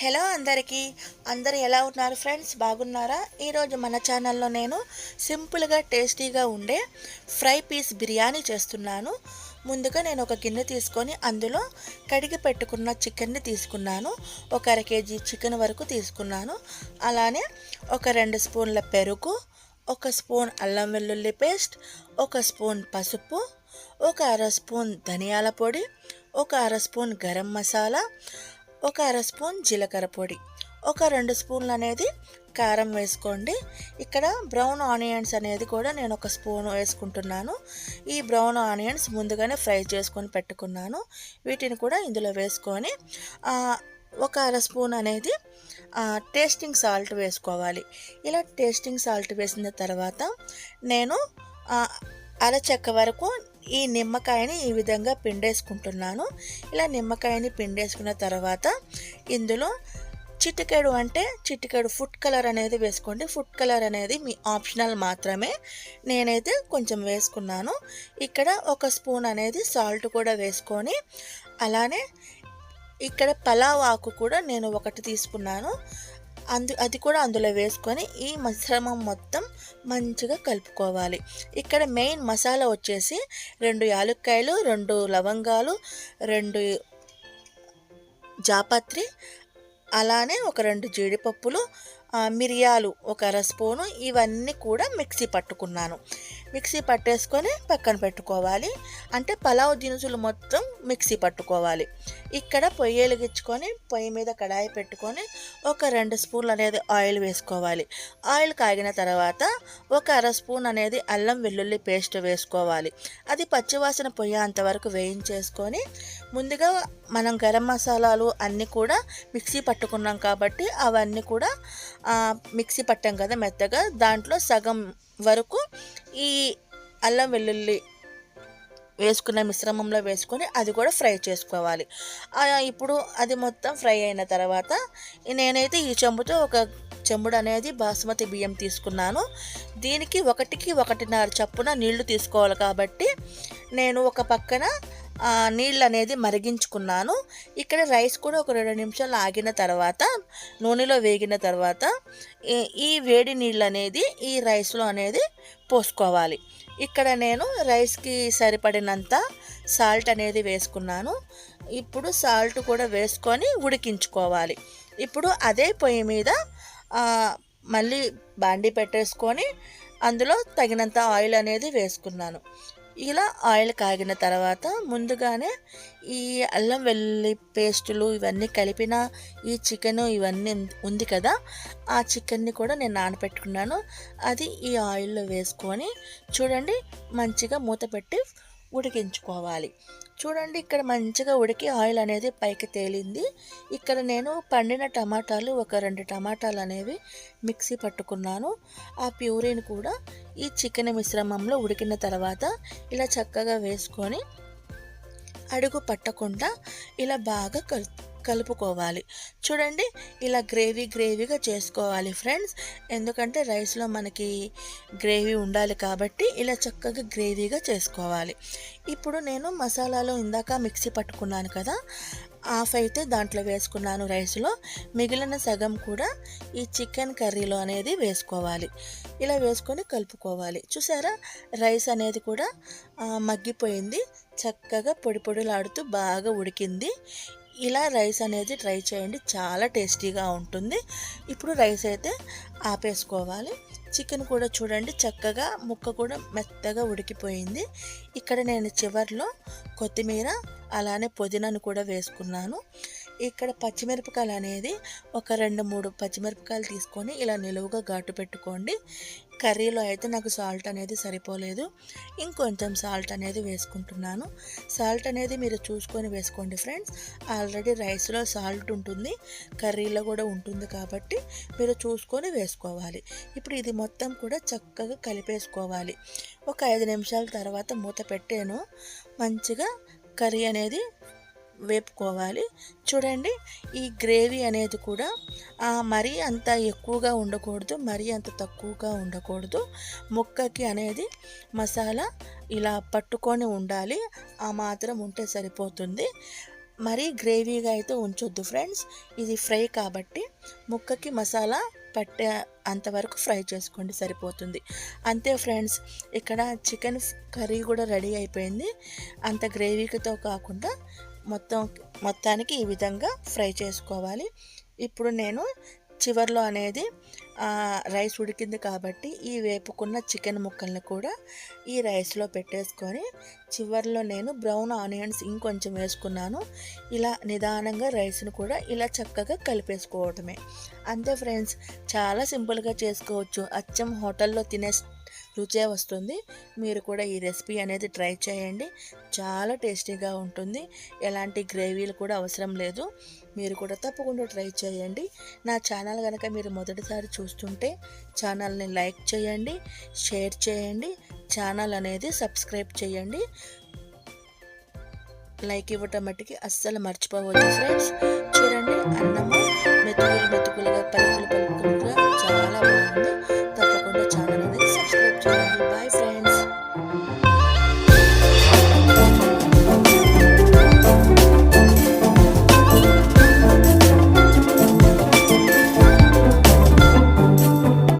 Hello అందరికీ. అందరు ఎలా ఉన్నారు ఫ్రెండ్స్? బాగున్నారా? ఈరోజు మన ఛానల్లో నేను సింపుల్గా టేస్టీగా ఉండే ఫ్రై పీస్ బిర్యానీ చేస్తున్నాను. ముందుగా నేను ఒక గిన్నె తీసుకొని అందులో కడిగి పెట్టుకున్న చికెన్ని తీసుకున్నాను. ఒక అర కేజీ చికెన్ వరకు తీసుకున్నాను. అలానే ఒక రెండు స్పూన్ల పెరుగు ఒక స్పూన్ అల్లం వెల్లుల్లి పేస్ట్ ఒక స్పూన్ పసుపు ఒక అర స్పూన్ ధనియాల పొడి ఒక అర స్పూన్ గరం మసాలా ఒక అర స్పూన్ జీలకర్ర పొడి ఒక రెండు స్పూన్లు అనేది కారం వేసుకోండి. ఇక్కడ బ్రౌన్ ఆనియన్స్ అనేది కూడా నేను ఒక స్పూన్ వేసుకుంటున్నాను. ఈ బ్రౌన్ ఆనియన్స్ ముందుగానే ఫ్రై చేసుకొని పెట్టుకున్నాను. వీటిని కూడా ఇందులో వేసుకొని ఒక అర స్పూన్ అనేది టేస్టింగ్ సాల్ట్ వేసుకోవాలి. ఇలా టేస్టింగ్ సాల్ట్ వేసిన తర్వాత నేను అర చెక్క వరకు ఈ నిమ్మకాయని ఈ విధంగా పిండేసుకుంటున్నాను. ఇలా నిమ్మకాయని పిండేసుకున్న తర్వాత ఇందులో చిటికెడు అంటే చిటికెడు ఫుడ్ కలర్ అనేది వేసుకోండి. ఫుడ్ కలర్ అనేది మీ ఆప్షనల్ మాత్రమే. నేనైతే కొంచెం వేసుకున్నాను. ఇక్కడ ఒక స్పూన్ అనేది సాల్ట్ కూడా వేసుకొని అలానే ఇక్కడ పలావ్ ఆకు కూడా నేను ఒకటి తీసుకున్నాను. అందు అది కూడా అందులో వేసుకొని ఈ మిశ్రమం మొత్తం మంచిగా కలుపుకోవాలి. ఇక్కడ మెయిన్ మసాలా వచ్చేసి రెండు యాలక్కాయలు రెండు లవంగాలు రెండు జాపత్రి అలానే ఒక రెండు జీడిపప్పులు మిరియాలు ఒక అర స్పూను ఇవన్నీ కూడా మిక్సీ పట్టుకున్నాను. మిక్సీ పట్టేసుకొని పక్కన పెట్టుకోవాలి. అంటే పలావ్ దినుసులు మొత్తం మిక్సీ పట్టుకోవాలి. ఇక్కడ పొయ్యి వెలిగించుకొని పొయ్యి మీద కడాయి పెట్టుకొని ఒక రెండు స్పూన్లు అనేది ఆయిల్ వేసుకోవాలి. ఆయిల్ కాగిన తర్వాత ఒక అర స్పూన్ అనేది అల్లం వెల్లుల్లి పేస్ట్ వేసుకోవాలి. అది పచ్చివాసన పొయ్యి అంతవరకు వేయించేసుకొని ముందుగా మనం గరం మసాలాలు అన్నీ కూడా మిక్సీ పట్టుకున్నాం కాబట్టి అవన్నీ కూడా మిక్సీ పట్టాం కదా మెత్తగా. దాంట్లో సగం వరకు ఈ అల్లం వెల్లుల్లి వేసుకున్న మిశ్రమంలో వేసుకొని అది కూడా ఫ్రై చేసుకోవాలి. ఇప్పుడు అది మొత్తం ఫ్రై అయిన తర్వాత నేనైతే ఈ చెంబుతో ఒక చెంబుడు అనేది బాస్మతి బియ్యం తీసుకున్నాను. దీనికి ఒకటికి ఒకటిన్నర చప్పున నీళ్ళు తీసుకోవాలి కాబట్టి నేను ఒక పక్కన నీళ్ళు అనేది మరిగించుకున్నాను. ఇక్కడ రైస్ కూడా ఒక రెండు నిమిషాలు ఆగిన తర్వాత నూనెలో వేగిన తర్వాత ఈ- ఈ వేడి నీళ్ళు అనేది ఈ రైస్లో అనేది పోసుకోవాలి. ఇక్కడ నేను రైస్కి సరిపడినంత సాల్ట్ అనేది వేసుకున్నాను. ఇప్పుడు సాల్ట్ కూడా వేసుకొని ఉడికించుకోవాలి. ఇప్పుడు అదే పొయ్యి మీద మళ్ళీ బాండి పెట్టేసుకొని అందులో తగినంత ఆయిల్ అనేది వేసుకున్నాను. ఇలా ఆయిల్ కాగిన తర్వాత ముందుగానే ఈ అల్లం వెల్లుల్లి పేస్టులు ఇవన్నీ కలిపిన ఈ చికెన్ ఇవన్నీ ఉంది కదా ఆ చికెన్ని కూడా నేను నానబెట్టుకున్నాను. అది ఈ ఆయిల్లో వేసుకొని చూడండి మంచిగా మూత పెట్టి ఉడికించుకోవాలి. చూడండి ఇక్కడ మంచిగా ఉడికి ఆయిల్ అనేది పైకి తేలింది. ఇక్కడ నేను పండిన టమాటాలు ఒక రెండు టమాటాలు అనేవి మిక్సీ పట్టుకున్నాను. ఆ ప్యూరీని కూడా ఈ చికెన్ మిశ్రమంలో ఉడికిన తర్వాత ఇలా చక్కగా వేసుకొని అడుగు పట్టకుండా ఇలా బాగా కలు కలుపుకోవాలి. చూడండి ఇలా గ్రేవీ గ్రేవీగా చేసుకోవాలి ఫ్రెండ్స్. ఎందుకంటే రైస్లో మనకి గ్రేవీ ఉండాలి కాబట్టి ఇలా చక్కగా గ్రేవీగా చేసుకోవాలి. ఇప్పుడు నేను మసాలాలు ఇందాక మిక్సీ పట్టుకున్నాను కదా హాఫ్ అయితే దాంట్లో వేసుకున్నాను రైస్లో. మిగిలిన సగం కూడా ఈ చికెన్ కర్రీలో అనేది వేసుకోవాలి. ఇలా వేసుకొని కలుపుకోవాలి. చూసారా? రైస్ అనేది కూడా మగ్గిపోయింది. చక్కగా పొడి పొడిలాడుతూ బాగా ఉడికింది. ఇలా రైస్ అనేది ట్రై చేయండి. చాలా టేస్టీగా ఉంటుంది. ఇప్పుడు రైస్ అయితే ఆపేసుకోవాలి. చికెన్ కూడా చూడండి చక్కగా ముక్క కూడా మెత్తగా ఉడికిపోయింది. ఇక్కడ నేను చివర్లో కొత్తిమీర అలానే పుదీనాను కూడా వేసుకున్నాను. ఇక్కడ పచ్చిమిరపకాయలు అనేది ఒక రెండు మూడు పచ్చిమిరపకాయలు తీసుకొని ఇలా నిలువుగా ఘాటు పెట్టుకోండి. కర్రీలో అయితే నాకు సాల్ట్ అనేది సరిపోలేదు. ఇంకొంచెం సాల్ట్ అనేది వేసుకుంటున్నాను. సాల్ట్ అనేది మీరు చూసుకొని వేసుకోండి ఫ్రెండ్స్. ఆల్రెడీ రైస్లో సాల్ట్ ఉంటుంది. కర్రీలో కూడా ఉంటుంది కాబట్టి మీరు చూసుకొని వేసుకోవాలి. ఇప్పుడు ఇది మొత్తం కూడా చక్కగా కలిపేసుకోవాలి. ఒక ఐదు నిమిషాల తర్వాత మూత పెట్టాను. మంచిగా కర్రీ అనేది వేపుకోవాలి. చూడండి ఈ గ్రేవీ అనేది కూడా మరీ అంత ఎక్కువగా ఉండకూడదు మరీ అంత తక్కువగా ఉండకూడదు. ముక్కకి అనేది మసాలా ఇలా పట్టుకొని ఉండాలి. ఆ మాత్రం ఉంటే సరిపోతుంది. మరీ గ్రేవీగా అయితే ఉంచొద్దు ఫ్రెండ్స్. ఇది ఫ్రై కాబట్టి ముక్కకి మసాలా పట్టే అంతవరకు ఫ్రై చేసుకోండి సరిపోతుంది. అంతే ఫ్రెండ్స్ ఇక్కడ చికెన్ కర్రీ కూడా రెడీ అయిపోయింది. అంత గ్రేవీతో కాకుండా మొత్తం మొత్తానికి ఈ విధంగా ఫ్రై చేసుకోవాలి. ఇప్పుడు నేను చివర్లో అనేది రైస్ ఉడికింది కాబట్టి ఈ వేపుకున్న చికెన్ ముక్కల్ని కూడా ఈ రైస్లో పెట్టేసుకొని చివర్లో నేను బ్రౌన్ ఆనియన్స్ ఇంకొంచెం వేసుకున్నాను. ఇలా నిదానంగా రైస్ను కూడా ఇలా చక్కగా కలిపేసుకోవడమే. అంతే ఫ్రెండ్స్ చాలా సింపుల్గా చేసుకోవచ్చు. అచ్చం హోటల్లో తినే రుచే వస్తుంది. మీరు కూడా ఈ రెసిపీ అనేది ట్రై చేయండి. చాలా టేస్టీగా ఉంటుంది. ఎలాంటి గ్రేవీలు కూడా అవసరం లేదు. మీరు కూడా తప్పకుండా ట్రై చేయండి. నా ఛానల్ కనుక మీరు మొదటిసారి చూస్తుంటే ఛానల్ని లైక్ చేయండి షేర్ చేయండి ఛానల్ అనేది సబ్స్క్రైబ్ చేయండి. లైక్ ఇవ్వటం మట్టికి అస్సలు మర్చిపోవచ్చు ఫ్రెండ్స్. చూడండి అన్నం